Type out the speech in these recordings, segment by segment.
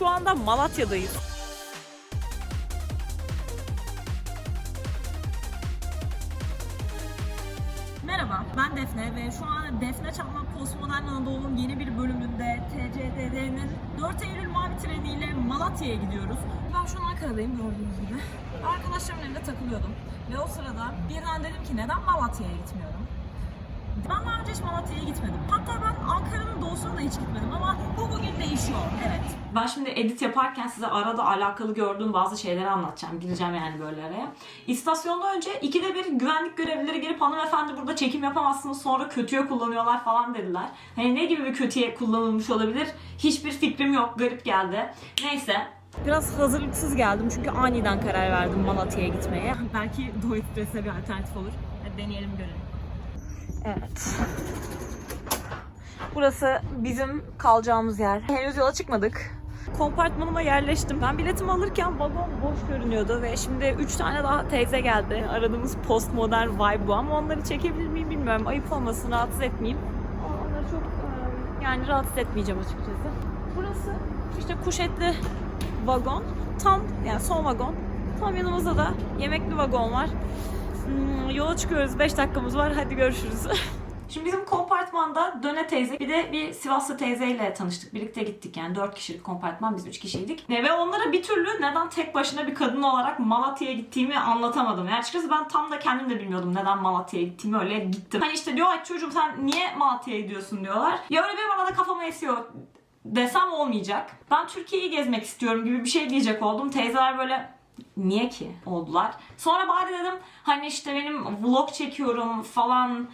Şu anda Malatya'dayız. Merhaba, ben Defne ve şu an Defne Çakmak Postmodern Anadolu'nun yeni bir bölümünde TCDD'nin 4 Eylül mavi treniyle Malatya'ya gidiyoruz. Ben şu an Ankara'dayım gördüğünüz gibi. Arkadaşlarımın evinde takılıyordum ve o sırada birden dedim ki neden Malatya'ya gitmiyorum? Ben daha önce hiç Malatya'ya gitmedim. Hatta ben Ankara'nın doğusuna da hiç gitmedim ama bu bugün değişiyor. Evet. Ben şimdi edit yaparken size arada alakalı gördüğüm bazı şeyleri anlatacağım. Gireceğim yani böyle araya. İstasyonda önce ikide bir güvenlik görevlileri gelip hanımefendi burada çekim yapamazsınız sonra kötüye kullanıyorlar falan dediler. Hani ne gibi bir kötüye kullanılmış olabilir? Hiçbir fikrim yok. Garip geldi. Neyse. Biraz hazırlıksız geldim çünkü aniden karar verdim Malatya'ya gitmeye. Belki Doğu Ekspres'e bir alternatif olur. Hadi deneyelim görelim. Evet. Burası bizim kalacağımız yer. Henüz yola çıkmadık. Kompartmanıma yerleştim. Ben biletimi alırken vagon boş görünüyordu ve şimdi 3 tane daha teyze geldi. Aradığımız postmodern vibe bu ama onları çekebilir miyim bilmiyorum. Ayıp olmasın, rahatsız etmeyeyim. Onları çok yani rahatsız etmeyeceğim açıkçası. Burası işte kuşetli vagon. Tam yani son vagon. Tam yanımızda da yemekli vagon var. Hmm, yola çıkıyoruz. 5 dakikamız var. Hadi görüşürüz. Şimdi bizim kompartmanda Döne teyze bir de bir Sivaslı teyzeyle tanıştık. Birlikte gittik yani 4 kişilik kompartman biz 3 kişiydik. Ve onlara bir türlü neden tek başına bir kadın olarak Malatya'ya gittiğimi anlatamadım. Yani açıkçası ben tam da kendim de bilmiyordum neden Malatya'ya gittiğimi öyle gittim. Hani işte diyor ay çocuğum sen niye Malatya'ya gidiyorsun diyorlar. Ya öyle bir bana da kafama esiyor desem olmayacak. Ben Türkiye'yi gezmek istiyorum gibi bir şey diyecek oldum. Teyzeler böyle niye ki oldular. Sonra bari dedim hani işte benim vlog çekiyorum falan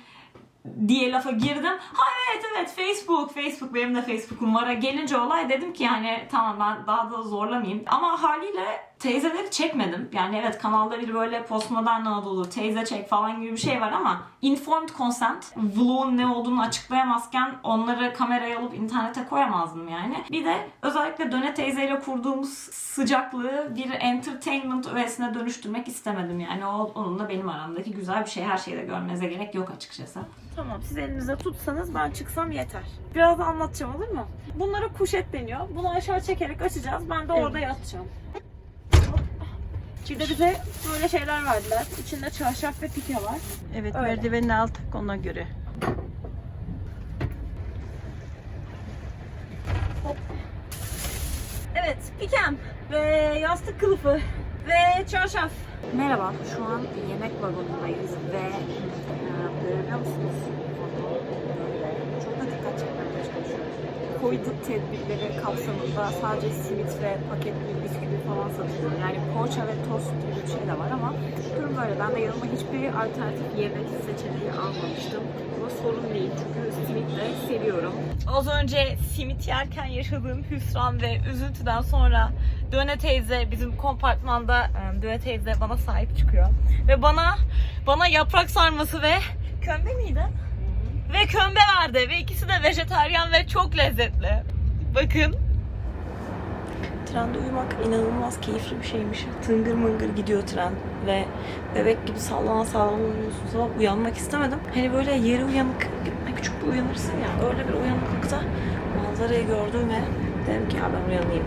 diye lafa girdim. Ha evet evet Facebook, Facebook benim de Facebook'um var. Gelince olay dedim ki yani tamam ben daha da zorlamayayım. Ama haliyle teyzeleri çekmedim. Yani evet kanalda bir böyle postmodern Anadolu, teyze çek falan gibi bir şey var ama informed consent, vlog'un ne olduğunu açıklayamazken onları kameraya alıp internete koyamazdım yani. Bir de özellikle Döne teyzeyle kurduğumuz sıcaklığı bir entertainment öğesine dönüştürmek istemedim. Yani o onunla benim aramdaki güzel bir şey. Her şeyi de görmenize gerek yok açıkçası. Tamam siz elinizde tutsanız ben çıksam yeter. Biraz da anlatacağım olur mu? Bunlara kuşet deniyor. Bunu aşağı çekerek açacağız. Ben de orada yatacağım. De bize böyle şeyler verdiler. İçinde çarşaf ve pike var. Evet Öyle. merdivenini aldık ona göre. Evet, pikem ve yastık kılıfı ve çarşaf. Merhaba, şu an yemek vagonundayız ve e, görüyor musunuz? Böyle çok da dikkat çekmeye çalışıyoruz. Covid tedbirleri kapsamında sadece simit ve paketli bisküvi falan satılıyor. Yani poğaça ve tost gibi bir şey de var ama durum böyle. Ben de yanıma hiçbir alternatif yemek seçeneği almamıştım. Ama sorun değil çünkü simit de seviyorum. Az önce simit yerken yaşadığım hüsran ve üzüntüden sonra Döne teyze bizim kompartmanda Döne teyze bana sahip çıkıyor. Ve bana bana yaprak sarması ve kömbe miydi? Ve kömbe verdi ve ikisi de vejetaryen ve çok lezzetli. Bakın. Trende uyumak inanılmaz keyifli bir şeymiş. Tıngır mıngır gidiyor tren ve bebek gibi sallana sallana uyanmak istemedim. Hani böyle yarı uyanık, küçük bir uyanırsın ya öyle bir uyanıklıkta manzarayı gördüm ve dedim ki ya ben uyanayım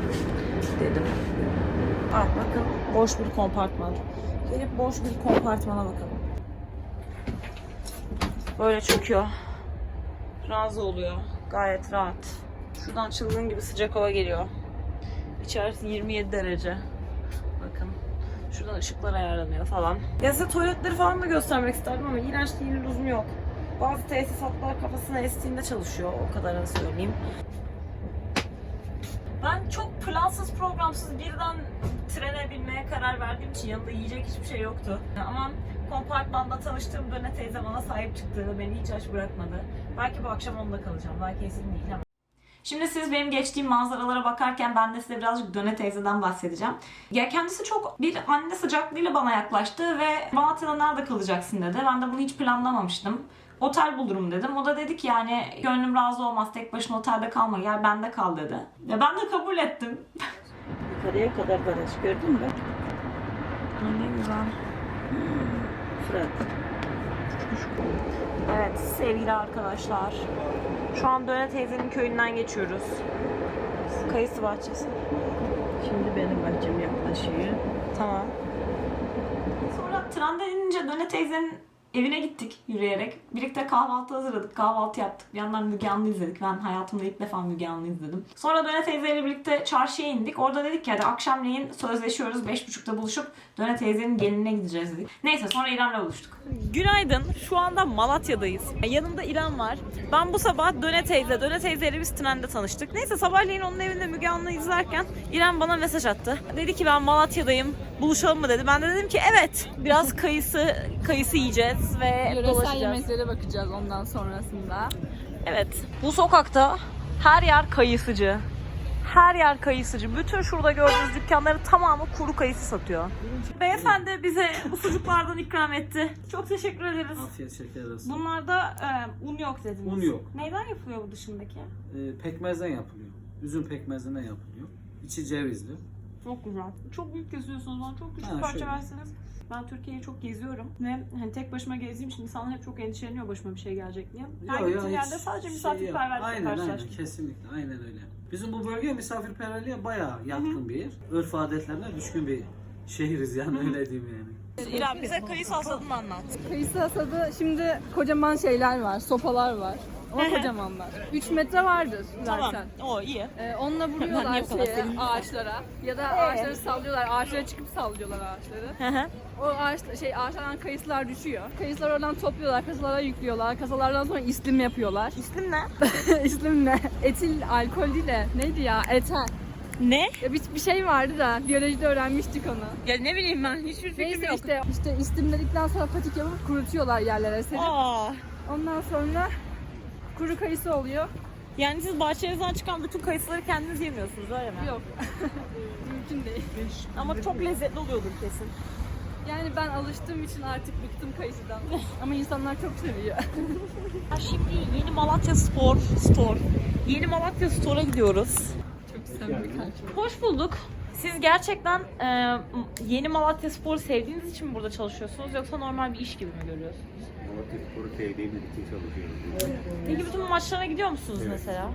dedim. Ah bakın boş bir kompartman. Gelip boş bir kompartmana bakalım. Böyle çöküyor. Razı oluyor. Gayet rahat. Şuradan çılgın gibi sıcak hava geliyor. İçerisi 27 derece. Bakın. Şuradan ışıklar ayarlanıyor falan. Ya size tuvaletleri falan da göstermek isterdim ama iğrenç değil lüzum yok. Bazı tesisatlar kafasına estiğinde çalışıyor. O kadarını söyleyeyim. Ben çok plansız programsız birden trene binmeye karar verdiğim için yanında yiyecek hiçbir şey yoktu. Ama kompartmanda tanıştığım Döne teyze bana sahip çıktı ve beni hiç aç bırakmadı. Belki bu akşam onda kalacağım. Belki kesin değil ama. Şimdi siz benim geçtiğim manzaralara bakarken ben de size birazcık Döne teyzeden bahsedeceğim. Ya kendisi çok bir anne sıcaklığıyla bana yaklaştı ve Malatya'da nerede kalacaksın dedi. Ben de bunu hiç planlamamıştım. Otel bulurum dedim. O da dedi ki yani gönlüm razı olmaz tek başına otelde kalma gel bende kal dedi. Ve ben de kabul ettim. Yukarıya kadar baraj gördün mü? Ne güzel. Fırat. Evet sevgili arkadaşlar. Şu an Döne teyzenin köyünden geçiyoruz. Kayısı bahçesi. Şimdi benim bahçem yaklaşıyor. Tamam. Sonra trenden inince Döne teyzenin evine gittik yürüyerek. Birlikte kahvaltı hazırladık. Kahvaltı yaptık. Bir yandan Müge Anlı izledik. Ben hayatımda ilk defa Müge Anlı izledim. Sonra Döne teyzeyle birlikte çarşıya indik. Orada dedik ki hadi akşamleyin sözleşiyoruz. Beş buçukta buluşup Döne teyzenin gelinine gideceğiz dedik. Neyse sonra İrem'le buluştuk. Günaydın. Şu anda Malatya'dayız. Yanımda İrem var. Ben bu sabah Döne teyze, Döne teyzeyle biz trende tanıştık. Neyse sabahleyin onun evinde Müge Anlı izlerken İrem bana mesaj attı. Dedi ki ben Malatya'dayım. Buluşalım mı dedi. Ben de dedim ki evet. Biraz kayısı kayısı yiyeceğiz ve Yöresel dolaşacağız. yemeklere bakacağız ondan sonrasında. Evet. Bu sokakta her yer kayısıcı. Her yer kayısıcı. Bütün şurada gördüğünüz dükkanların tamamı kuru kayısı satıyor. Beyefendi bize bu sucuklardan ikram etti. Çok teşekkür ederiz. Afiyet şeker olsun. Bunlarda e, un yok dediniz. Un yok. Neyden yapılıyor bu dışındaki? Ee, pekmezden yapılıyor. Üzüm pekmezinden yapılıyor. İçi cevizli. Çok güzel. Çok büyük kesiyorsunuz bana. Çok küçük Ha, parça şöyle. verseniz. Ben Türkiye'yi çok geziyorum ve hani tek başıma gezdiğim için insanlar hep çok endişeleniyor başıma bir şey gelecek diye. Her gittiğim yerde sadece şey misafirperverlikle yok. Aynen aynen karşılaştım. kesinlikle aynen öyle. Bizim bu bölge misafirperverliğe bayağı yatkın bir yer. Örf adetlerine düşkün bir şehiriz yani öyle diyeyim yani. İrem bize kayısı hasadını anlat. Kayısı hasadı şimdi kocaman şeyler var, sopalar var. Ama kocamanlar. 3 metre vardır zaten. O iyi. Ee, onunla vuruyorlar niye bu kadar şeye, sevindim? ağaçlara. Ya da ağaçları sallıyorlar. Ağaçlara çıkıp sallıyorlar ağaçları. O ağaç, şey ağaçlardan kayısılar düşüyor. Kayısılar oradan topluyorlar, kasalara yüklüyorlar. Kasalardan sonra islim yapıyorlar. İslim ne? islim ne? Etil alkol değil de neydi ya? Etel. Ne? Ya bir, bir şey vardı da biyolojide öğrenmiştik onu. Ya ne bileyim ben hiçbir fikrim Neyse yok. işte işte istimledikten sonra patik yapıp kurutuyorlar yerlere serip. Aa, Ondan sonra kuru kayısı oluyor. yani siz bahçenizden çıkan bütün kayısıları kendiniz yemiyorsunuz öyle mi? Yok. Mümkün değil. Ama çok lezzetli oluyordur kesin. Yani ben alıştığım için artık bıktım kayısıdan. Ama insanlar çok seviyor. Ha, Şimdi Yeni Malatya Spor Store. Yeni Malatya Store'a gidiyoruz. Çok samimi karşı. Hoş bulduk. Siz gerçekten e, Yeni Malatya Spor'u sevdiğiniz için mi burada çalışıyorsunuz yoksa normal bir iş gibi mi görüyorsunuz? Malatya Sporu sevdiğimiz için çalışıyoruz. Peki bütün maçlarına gidiyor musunuz mesela?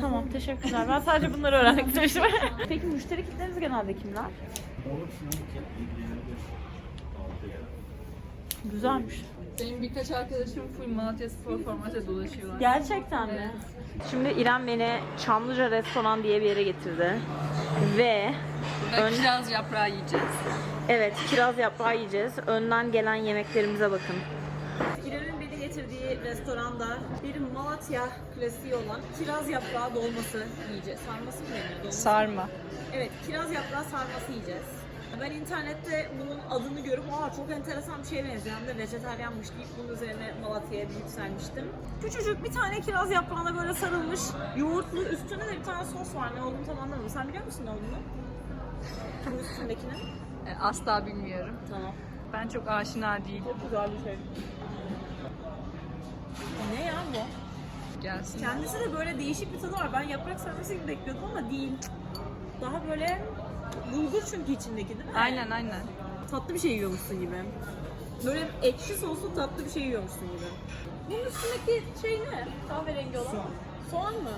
Tamam teşekkürler. Ben sadece bunları öğrenmek istemiştim. Peki müşteri kitleniz genelde kimler? Güzelmiş. Benim birkaç arkadaşım full Malatya Spor formatıyla dolaşıyorlar. Gerçekten mi? Şimdi İrem beni Çamlıca Restoran diye bir yere getirdi. Ve Burada kiraz yaprağı yiyeceğiz. evet kiraz yaprağı yiyeceğiz. Önden gelen yemeklerimize bakın. İrem'in beni getirdiği restoranda bir Malatya klasiği olan kiraz yaprağı dolması yiyeceğiz. Sarması mı deniyor? Dolması. Sarma. Evet, kiraz yaprağı sarması yiyeceğiz. Ben internette bunun adını görüp aa çok enteresan bir şeye benziyor hem de vejetaryenmiş deyip bunun üzerine Malatya'ya bir yükselmiştim. Küçücük bir tane kiraz yaprağına böyle sarılmış, yoğurtlu, üstünde de bir tane sos var. Ne olduğunu tam anlamadım. Sen biliyor musun ne olduğunu? Bu üstündekini. E, Asla bilmiyorum. Tamam. Ben çok aşina değilim. Çok güzel bir şey. Ne ya bu? Gelsin. Kendisi de böyle değişik bir tadı var. Ben yaprak sarması gibi bekliyordum ama değil. Daha böyle bulgur çünkü içindeki değil mi? Aynen aynen. tatlı bir şey yiyormuşsun gibi. Böyle ekşi soslu tatlı bir şey yiyormuşsun gibi. Bunun üstündeki şey ne? Kahverengi olan. Soğan. Soğan mı?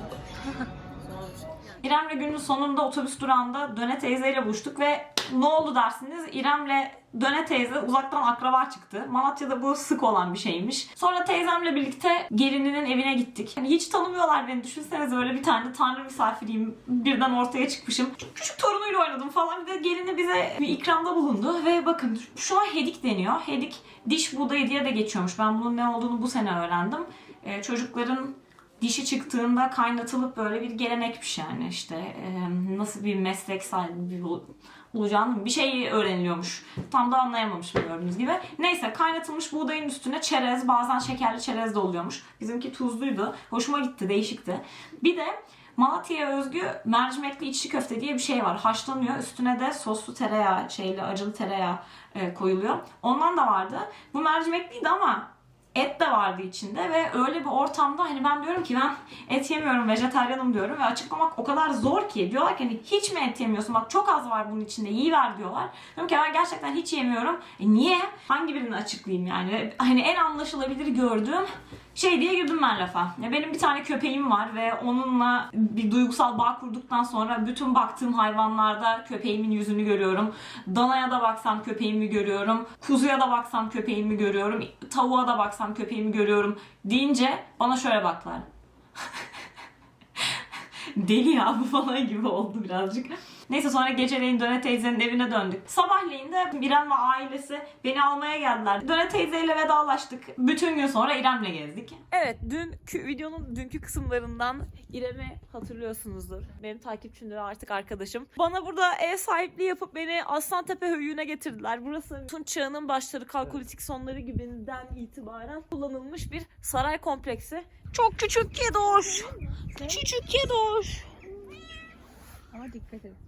Soğanmış. İrem'le günün sonunda otobüs durağında Döne teyzeyle buluştuk ve ne oldu dersiniz? İrem'le Döne teyze uzaktan akraba çıktı. Malatya'da bu sık olan bir şeymiş. Sonra teyzemle birlikte gelininin evine gittik. Hani hiç tanımıyorlar beni. Düşünsenize böyle bir tane tanrı misafiriyim. Birden ortaya çıkmışım. Çok küçük torunuyla oynadım falan. Bir de gelini bize bir ikramda bulundu. Ve bakın şuna hedik deniyor. Hedik diş buğdayı diye de geçiyormuş. Ben bunun ne olduğunu bu sene öğrendim. Ee, çocukların dişi çıktığında kaynatılıp böyle bir gelenekmiş yani işte e, nasıl bir meslek sahibi bir ol- olacağını bir şey öğreniliyormuş. Tam da anlayamamışım gördüğünüz gibi. Neyse kaynatılmış buğdayın üstüne çerez bazen şekerli çerez de oluyormuş. Bizimki tuzluydu. Hoşuma gitti değişikti. Bir de Malatya'ya özgü mercimekli içli köfte diye bir şey var. Haşlanıyor. Üstüne de soslu tereyağı, şeyli acılı tereyağı e, koyuluyor. Ondan da vardı. Bu mercimekliydi ama et de vardı içinde ve öyle bir ortamda hani ben diyorum ki ben et yemiyorum vejetaryenim diyorum ve açıklamak o kadar zor ki diyorlar ki hani hiç mi et yemiyorsun bak çok az var bunun içinde iyi ver diyorlar. Diyorum ki ben gerçekten hiç yemiyorum. E niye? Hangi birini açıklayayım yani? Hani en anlaşılabilir gördüğüm Şey diye girdim ben lafa. Ya benim bir tane köpeğim var ve onunla bir duygusal bağ kurduktan sonra bütün baktığım hayvanlarda köpeğimin yüzünü görüyorum. Danaya da baksam köpeğimi görüyorum. Kuzuya da baksam köpeğimi görüyorum. Tavuğa da baksam köpeğimi görüyorum deyince bana şöyle baktılar. Deli ya bu falan gibi oldu birazcık. Neyse sonra geceleyin Döne teyzenin evine döndük. Sabahleyin de İrem ve ailesi beni almaya geldiler. Döne teyzeyle vedalaştık. Bütün gün sonra İrem'le gezdik. Evet dün videonun dünkü kısımlarından İrem'i hatırlıyorsunuzdur. Benim takipçim ve artık arkadaşım. Bana burada ev sahipliği yapıp beni Aslantepe höyüğüne getirdiler. Burası Tunç çağının başları kalkolitik sonları gibinden itibaren kullanılmış bir saray kompleksi. Çok küçük kedoş. Küçük kedoş. Ama dikkat edin.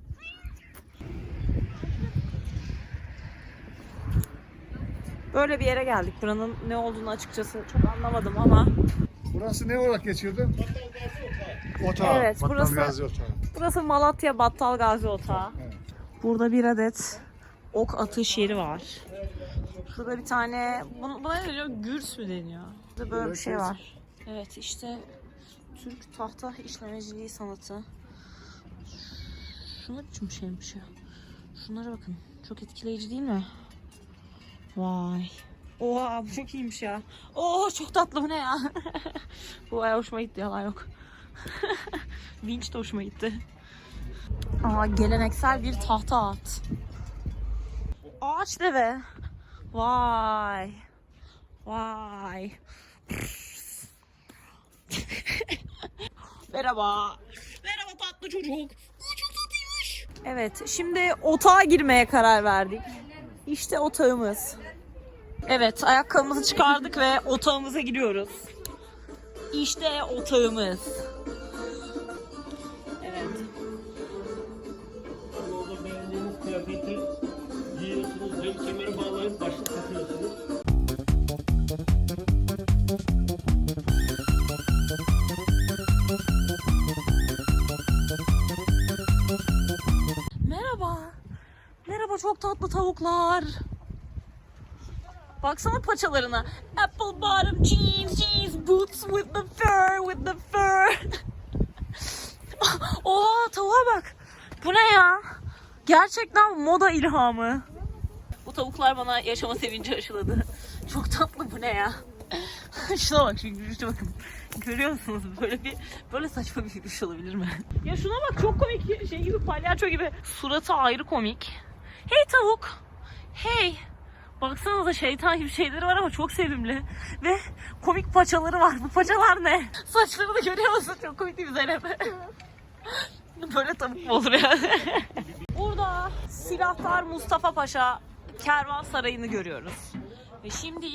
Böyle bir yere geldik. Buranın ne olduğunu açıkçası çok anlamadım ama Burası ne olarak geçiyordu? Otağı. Evet, Battal burası- Gazi Otağı. burası Malatya Battal Gazi Otağı. Evet. Burada bir adet ok atış yeri var. Şurada bir tane buna, buna ne deniyor? Gürs mü deniyor? Burada böyle bir şey var. Evet işte Türk tahta işlemeciliği sanatı. Şu ne biçim şeymiş ya? Şunlara bakın. Çok etkileyici değil mi? Vay. Oha bu çok iyiymiş ya. Oo çok tatlı bu ne ya? bu bayağı hoşuma gitti yalan yok. Vinç de hoşuma gitti. Aa geleneksel bir tahta at. Ağaç deve. Vay. Vay. Merhaba. Merhaba tatlı çocuk. Aa, çok tatlıymış. Evet şimdi otağa girmeye karar verdik. İşte otağımız. Evet ayakkabımızı çıkardık ve otağımıza giriyoruz. İşte otağımız. Tatlı tavuklar. Baksana paçalarına. Apple bottom jeans, jeans, boots with the fur, with the fur. Oha tavuğa bak. Bu ne ya? Gerçekten moda ilhamı. Bu tavuklar bana yaşama sevinci aşıladı. Çok tatlı bu ne ya? Şuna bak şu gülüşe bakın. Görüyor musunuz? Böyle bir böyle saçma bir gülüş olabilir mi? Ya şuna bak çok komik şey gibi palyaço gibi. Suratı ayrı komik. Hey tavuk. Hey. Baksanıza şeytan gibi şeyleri var ama çok sevimli. Ve komik paçaları var. Bu paçalar ne? Saçlarını görüyor musun? Çok komik değil mi Zeynep? Böyle tavuk mu olur ya? Burada Silahtar Mustafa Paşa Kervansarayı'nı görüyoruz. Ve şimdi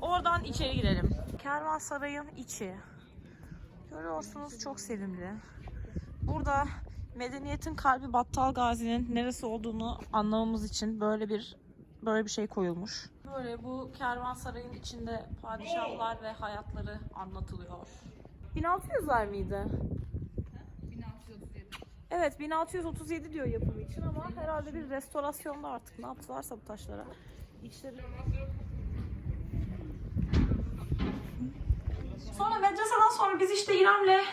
oradan içeri girelim. Kervansaray'ın içi. Görüyorsunuz çok sevimli. Burada medeniyetin kalbi Battal Gazi'nin neresi olduğunu anlamamız için böyle bir böyle bir şey koyulmuş. Böyle bu kervansarayın içinde padişahlar ve hayatları anlatılıyor. 1600'ler miydi? 1637. Evet 1637 diyor yapımı için ama herhalde bir restorasyonda artık ne yaptılarsa bu taşlara. İçleri... Sonra medreseden sonra biz işte İrem'le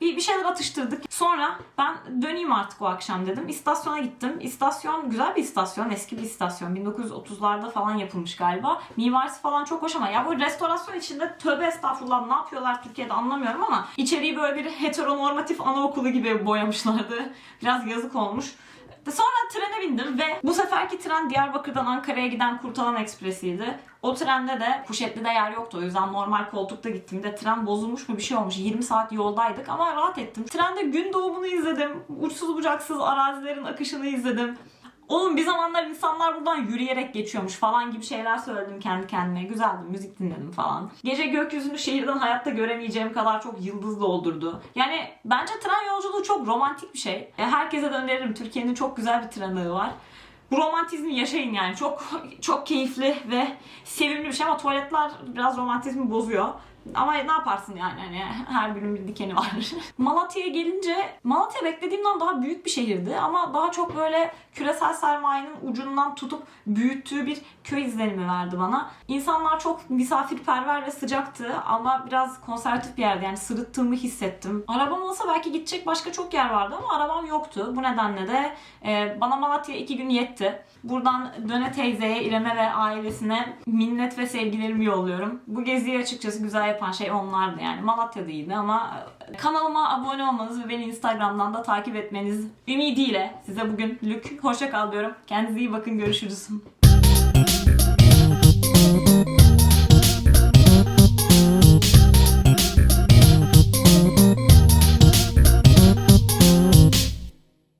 bir, bir şeyler atıştırdık. Sonra ben döneyim artık o akşam dedim. İstasyona gittim. İstasyon güzel bir istasyon. Eski bir istasyon. 1930'larda falan yapılmış galiba. Mimarisi falan çok hoş ama ya bu restorasyon içinde tövbe estağfurullah ne yapıyorlar Türkiye'de anlamıyorum ama içeriği böyle bir heteronormatif anaokulu gibi boyamışlardı. Biraz yazık olmuş. Sonra trene bindim ve bu seferki tren Diyarbakır'dan Ankara'ya giden Kurtalan Ekspresi'ydi. O trende de kuşetli de yer yoktu. O yüzden normal koltukta gittiğimde tren bozulmuş mu bir şey olmuş. 20 saat yoldaydık ama rahat ettim. Trende gün doğumunu izledim. Uçsuz bucaksız arazilerin akışını izledim. Oğlum bir zamanlar insanlar buradan yürüyerek geçiyormuş falan gibi şeyler söyledim kendi kendime. Güzeldi, müzik dinledim falan. Gece gökyüzünü şehirden hayatta göremeyeceğim kadar çok yıldız doldurdu. Yani bence tren yolculuğu çok romantik bir şey. E, Herkese de öneririm. Türkiye'nin çok güzel bir tren var. Bu romantizmi yaşayın yani. Çok çok keyifli ve sevimli bir şey ama tuvaletler biraz romantizmi bozuyor. Ama ne yaparsın yani hani her günün bir dikeni var. Malatya'ya gelince Malatya beklediğimden daha büyük bir şehirdi ama daha çok böyle küresel sermayenin ucundan tutup büyüttüğü bir köy izlenimi verdi bana. İnsanlar çok misafirperver ve sıcaktı ama biraz konservatif bir yerdi yani sırıttığımı hissettim. Arabam olsa belki gidecek başka çok yer vardı ama arabam yoktu. Bu nedenle de e, bana Malatya iki gün yetti. Buradan Döne teyzeye, İrem'e ve ailesine minnet ve sevgilerimi yolluyorum. Bu geziyi açıkçası güzel yapan şey onlardı yani. Malatya değildi ama e, kanalıma abone olmanız ve beni Instagram'dan da takip etmeniz ümidiyle size bugünlük hoşça kal diyorum. Kendinize iyi bakın görüşürüz.